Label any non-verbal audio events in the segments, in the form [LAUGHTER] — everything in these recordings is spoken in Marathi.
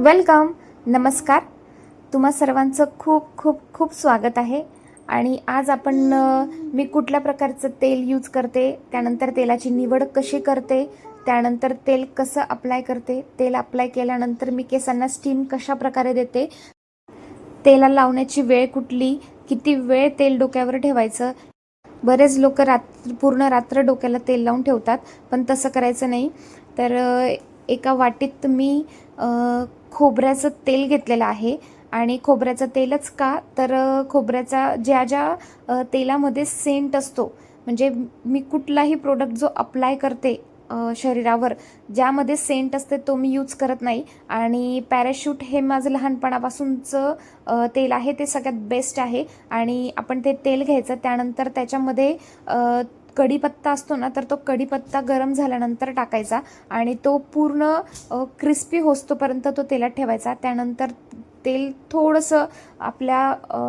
वेलकम. नमस्कार. तुम्हा सर्वांचं खूप खूप खूप स्वागत आहे. आणि आज आपण मी कुठल्या प्रकारचं तेल यूज करते त्यानंतर तेलाची निवड कशी करते त्यानंतर तेल कसं अप्लाय करते तेल अप्लाय केल्यानंतर मी केसांना स्टीम कशा प्रकारे देते तेला लावण्याची वेळ कुठली किती वेळ तेल डोक्यावर ठेवायचं बरेच लोक रात्र पूर्ण रात्र डोक्याला तेल लावून ठेवतात पण तसं करायचं नाही. तर एका वाटीत मी खोबऱ्याचं तेल घेतलेलं आहे. आणि खोबऱ्याचं तेलच का? तर खोबऱ्याचा ज्या ज्या तेलामध्ये सेंट असतो म्हणजे मी कुठलाही प्रोडक्ट जो अप्लाय करते शरीरावर ज्यामध्ये सेंट असते तो मी यूज करत नाही. आणि पॅराशूट हे माझं लहानपणापासूनचं तेल आहे ते सगळ्यात बेस्ट आहे. आणि आपण ते तेल घ्यायचं त्यानंतर त्याच्यामध्ये कढीपत्ता असतो ना तर तो कढीपत्ता गरम झाल्यानंतर टाकायचा आणि तो पूर्ण क्रिस्पी होस्तोपर्यंत तो तेलात ठेवायचा. त्यानंतर तेल थोडंसं आपल्या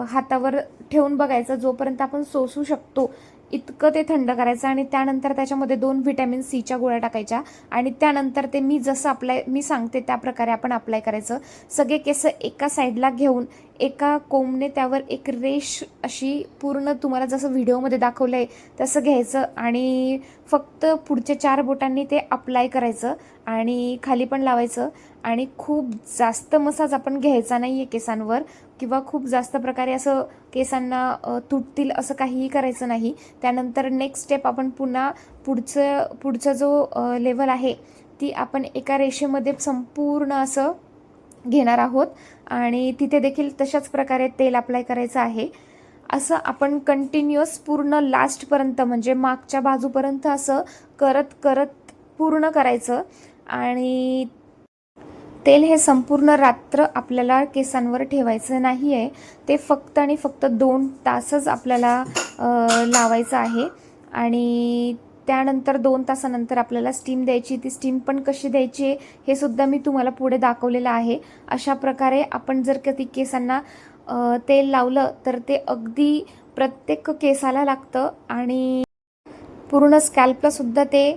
हातावर ठेवून बघायचं. जोपर्यंत आपण सोसू शकतो इतकं ते थंड करायचं आणि त्यानंतर त्याच्यामध्ये दोन व्हिटॅमिन सीच्या गोळ्या टाकायच्या आणि त्यानंतर ते मी जसं अप्लाय मी सांगते त्या प्रकारे आपण अप्लाय करायचं. सगळे केस एका साईडला घेऊन एका कोंबने त्यावर एक रेश अशी पूर्ण तुम्हाला जसं व्हिडिओमध्ये दाखवलं आहे तसं घ्यायचं आणि फक्त पुढच्या चार बोटांनी ते अप्लाय करायचं आणि खाली पण लावायचं. आणि खूप जास्त मसाज आपण घ्यायचा नाही आहे केसांवर किंवा खूप जास्त प्रकारे असं केसांना तुटतील असं काहीही करायचं नाही. त्यानंतर नेक्स्ट स्टेप आपण पुन्हा पुढचं पुढचा जो लेवल आहे ती आपण एका रेषेमध्ये संपूर्ण असं घेणार आहोत. आणि तिथे देखील तशाच प्रकारे तेल अप्लाय करायचं आहे. असं आपण कंटिन्युअस पूर्ण लास्टपर्यंत म्हणजे मागच्या बाजूपर्यंत असं करत करत पूर्ण करायचं. आणि तेल हे संपूर्ण रात्र आपल्याला केसांवर ठेवायचं नाही आहे ते फक्त आणि फक्त दोन तासच आपल्याला लावायचं आहे. आणि त्यानंतर दोन तासानंतर आपल्याला स्टीम द्यायची ती स्टीम पण कशी द्यायची आहे हे सुद्धा मी तुम्हाला पुढे दाखवलेलं आहे. अशा प्रकारे आपण जर कधी केसांना तेल लावलं तर ते अगदी प्रत्येक केसाला लागतं आणि पूर्ण स्कॅल्पला सुद्धा ते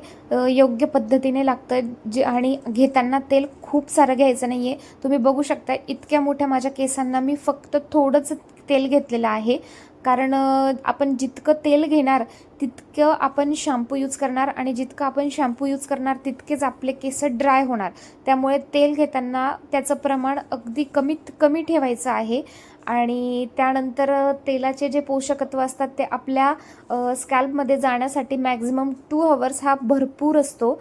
योग्य पद्धतीने लागतं. जे आणि घेताना तेल खूप सारं घ्यायचं नाही आहे तुम्ही बघू शकता इतक्या मोठ्या माझ्या केसांना मी फक्त थोडंच तेल घेतलेलं आहे. कारण आपण जितकं तेल घेणार तितकं आपण शॅम्पू यूज करणार आणि जितकं आपण शॅम्पू यूज करणार तितकेच आपले केस ड्राय होणार. त्यामुळे तेल घेताना त्याचं प्रमाण अगदी कमीत कमी ठेवायचं आहे. आणि त्यानंतर तेलाचे जे पोषकत्व असतात ते आपल्या स्कॅल्पमध्ये जाण्यासाठी मॅक्झिमम टू हवर्स हा भरपूर असतो.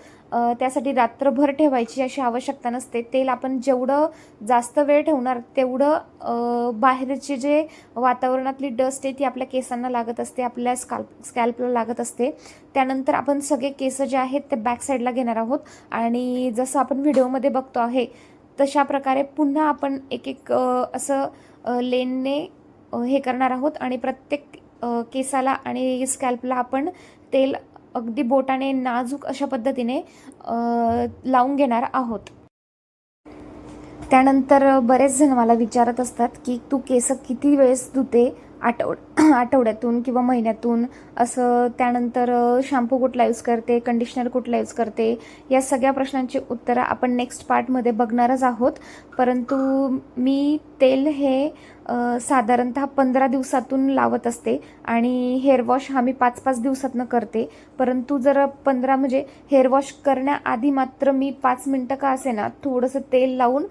त्यासाठी रात्रभर ठेवायची अशी आवश्यकता नसते. तेल आपण जेवढं जास्त वेळ ठेवणार तेवढं बाहेरचे जे वातावरणातली डस्ट आहे ती आपल्या केसांना लागत असते आपल्या स्काल्प स्कॅल्पला लागत असते. त्यानंतर आपण सगळे केस जे आहेत ते बॅक साईडला घेणार आहोत. आणि जसं आपण व्हिडिओमध्ये बघतो आहे तशा प्रकारे पुन्हा आपण एक एक असं लेनने हे करणार आहोत. आणि प्रत्येक केसाला आणि स्कॅल्पला आपण तेल अगदी बोटाने नाजूक अशा पद्धतीने लावून घेणार आहोत. त्यानंतर बरेच जण मला विचारत असतात की तू केस किती वेळेस धुते? आठवड [CLEARS THROAT] आठवड्यातून किंवा महिन्यातून असं त्यानंतर शॅम्पू कुठला यूज करते कंडिशनर कुठला यूज करते या सगळ्या प्रश्नांची उत्तरं आपण नेक्स्ट पार्टमध्ये बघणारच आहोत. परंतु मी तेल हे साधारणतः पंधरा दिवसातून लावत असते आणि हेअर वॉश हा मी पाच पाच दिवसातनं करते. परंतु जर पंधरा म्हणजे हेअर वॉश करण्याआधी मात्र मी पाच मिनटं का असे ना थोडंसं तेल लावून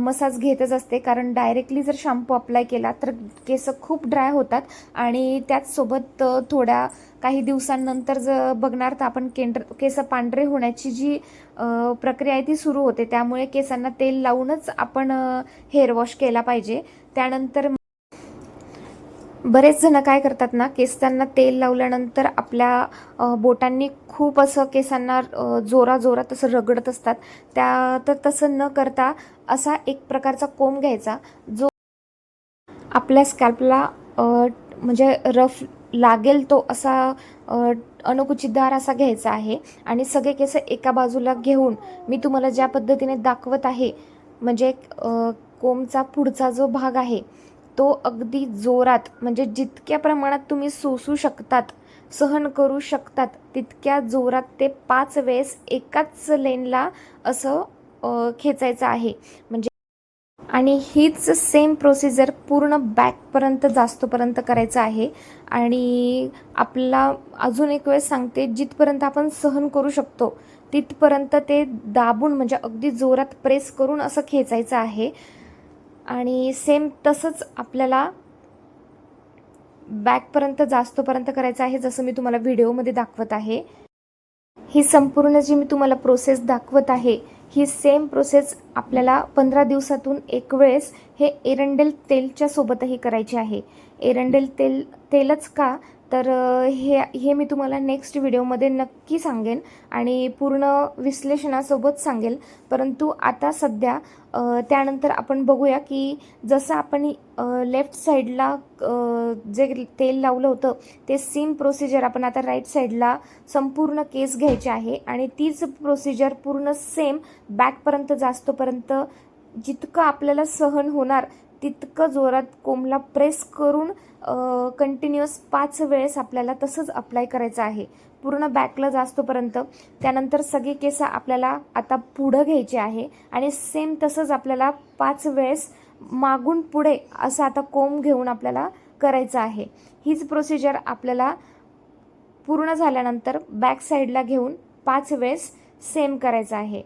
मसाज घेतच असते. कारण डायरेक्टली जर शॅम्पू अप्लाय केला तर केस खूप ड्राय होतात. आणि त्याचसोबत थोड्या काही दिवसांनंतर जर बघणार तर आपण केंद्र केस पांढरे होण्याची जी प्रक्रिया आहे ती सुरू होते. त्यामुळे केसांना तेल लावूनच आपण हेअर वॉश केला पाहिजे. त्यानंतर बरेच जण काय करतात ना केसांना तेल लावल्यानंतर आपल्या बोटांनी खूप असं केसांना जोरा जोरात असं रगडत असतात. त्या तर तसं न करता असा एक प्रकारचा कोंब घ्यायचा जो आपल्या स्कॅल्पला म्हणजे रफ लागेल तो असा अनुकुचितदार अणकुचीदार असा घ्यायचा आहे. आणि सगळे केस एका बाजूला घेऊन मी तुम्हाला ज्या पद्धतीने दाखवत आहे म्हणजे कोंबचा पुढचा जो भाग आहे तो अगदी जोरात म्हणजे जितक्या प्रमाणात तुम्ही सोसू शकतात सहन करू शकतात तितक्या जोरात ते पाच वेळेस एकाच लेनला असं खेचायचं आहे. म्हणजे आणि हीच सेम प्रोसिजर पूर्ण बॅकपर्यंत जास्तपर्यंत करायचं आहे. आणि आपला अजून एक वेळ सांगते जिथपर्यंत आपण सहन करू शकतो तिथपर्यंत ते दाबून म्हणजे अगदी जोरात प्रेस करून असं खेचायचं आहे. आणि सेम तसंच आपल्याला बॅकपर्यंत जास्तपर्यंत करायचं आहे जसं मी तुम्हाला व्हिडिओमध्ये दाखवत आहे. ही संपूर्ण जी मी तुम्हाला प्रोसेस दाखवत आहे ही सेम प्रोसेस आपल्याला पंधरा दिवसातून एक वेळेस हे एरंडेल तेलच्या सोबतही करायची आहे. एरंडेल तेल तेलच का? तर हे हे मी तुम्हाला नेक्स्ट व्हिडिओमध्ये नक्की सांगेन आणि पूर्ण विश्लेषणासोबत सांगेल. परंतु आता सध्या त्यानंतर आपण बघूया की जसं आपण लेफ्ट साईडला जे तेल लावलं होतं ते सेम प्रोसिजर आपण आता राईट साईडला संपूर्ण केस घ्यायचे आहे आणि तीच प्रोसिजर पूर्ण सेम बॅकपर्यंत जास्तपर्यंत जितकं आपल्याला सहन होणार तितकं जोरात कोंबला प्रेस करून कंटिन्युअस पाच वेळेस आपल्याला तसंच अप्लाय करायचं आहे. पूर्ण बॅकला जास्तोपर्यंत. त्यानंतर सगळे केस आपल्याला आता पुढं घ्यायचे आहे. आणि सेम तसंच आपल्याला पाच वेळेस मागून पुढे असं आता कोंब घेऊन आपल्याला करायचं आहे. हीच प्रोसिजर आपल्याला पूर्ण झाल्यानंतर बॅक साईडला घेऊन पाच वेळेस सेम करायचं आहे.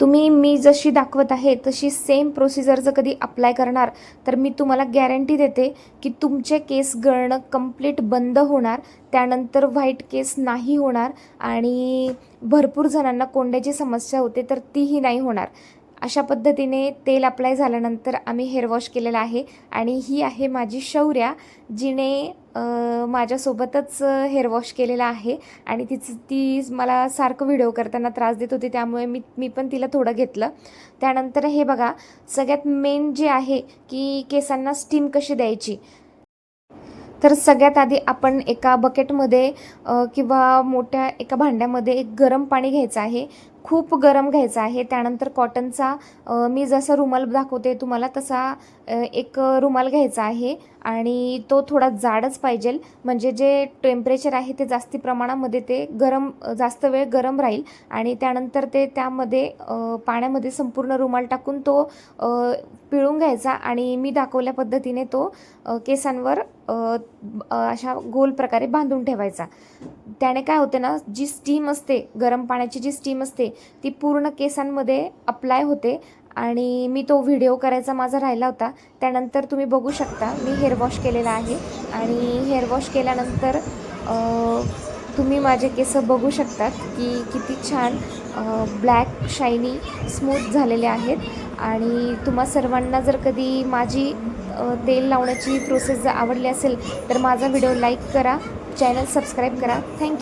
तुम्ही मी जशी दाखवत आहे तशी सेम प्रोसिजर जर कधी अप्लाय करणार तर मी तुम्हाला गॅरंटी देते की तुमचे केस गळणं कंप्लीट बंद होणार त्यानंतर व्हाईट केस नाही होणार आणि भरपूर जणांना कोंड्याची समस्या होते तर तीही नाही होणार. अशा पद्धतीने तेल अप्लाय झाल्यानंतर आम्ही हेअर वॉश केलेलं आहे. आणि ही आहे माझी शौर्या जिने माझ्यासोबतच हेअर वॉश केलेला आहे. आणि तिचं ती मला सारखं व्हिडिओ करताना त्रास देत होती त्यामुळे मी मी पण तिला थोडं घेतलं. त्यानंतर हे बघा सगळ्यात मेन जे आहे की केसांना स्टीम कशी द्यायची? तर सगळ्यात आधी आपण एका बकेटमध्ये किंवा मोठ्या एका भांड्यामध्ये एक गरम पाणी घ्यायचं आहे. खूप गरम घ्यायचा आहे. त्यानंतर कॉटनचा मी जसा रुमाल दाखवते तुम्हाला तसा एक रुमाल घ्यायचा आहे आणि तो थोडा जाडच पाहिजे म्हणजे जे टेम्परेचर आहे ते जास्ती प्रमाणामध्ये ते गरम जास्त वेळ गरम राहील आणि त्यानंतर ते त्यामध्ये पाण्यामध्ये संपूर्ण रुमाल टाकून तो पिळून घ्यायचा आणि मी दाखवल्या पद्धतीने तो केसांवर अशा गोल प्रकारे बांधून ठेवायचा. त्याने काय होते ना जी स्टीम असते गरम पाण्याची जी स्टीम असते ती पूर्ण केसांमध्ये अप्लाय होते. आणि मी तो व्हिडिओ करायचा माझा राहिला होता. त्यानंतर तुम्ही बघू शकता मी हेअर वॉश केलेला आहे. आणि हेअर वॉश केल्यानंतर तुम्ही माझे केस बघू शकतात की किती छान ब्लॅक शायनी स्मूथ झालेले आहेत. आणि तुम्हा सर्वांना जर कधी माझी तेल लावण्याची प्रोसेस जर आवडली असेल तर माझा व्हिडिओ लाईक करा चॅनल सबस्क्राईब करा. Thank you